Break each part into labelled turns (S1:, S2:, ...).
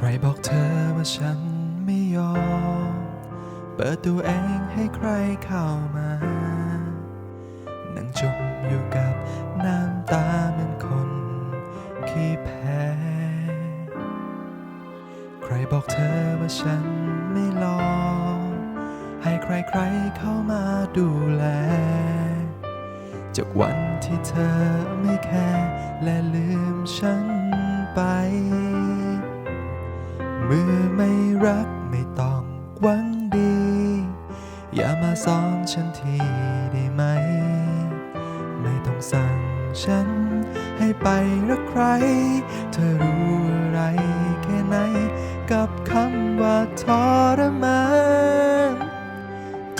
S1: ใครบอกเธอว่าฉันไม่ยอม เปิดตัวเองให้ใครเข้ามา นั่งจมอยู่กับน้ำตาเหมือนคนขี้แพ้ ใครบอกเธอว่าฉันไม่ลองให้ใครๆเข้ามาดูแล จากวันที่เธอไม่แคร์และลืมฉันไป เมื่อไม่รักไม่ต้องหวังดี อย่ามาสอนฉันทีได้ไหม ไม่ต้องสั่งฉันให้ไปรักใคร เธอรู้อะไรแค่ไหน กับคำว่าทรมาน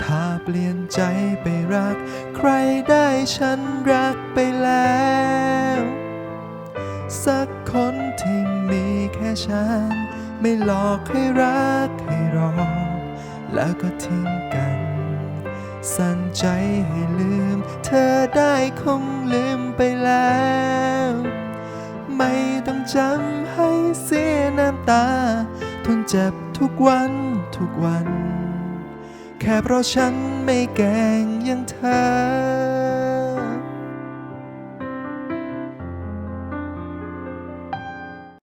S1: ถ้าเปลี่ยนใจไปรัก ใครได้ฉันรักไปแล้ว สักคนที่มีแค่ฉัน ไม่หลอกให้รักให้รอ แล้วก็ทิ้งกัน สั่นใจให้ลืม เธอได้คงลืมไปแล้ว ไม่ต้องจำให้เสียน้ำตา ทนเจ็บทุกวันทุกวัน แค่เพราะฉันไม่แกงอย่างเธอ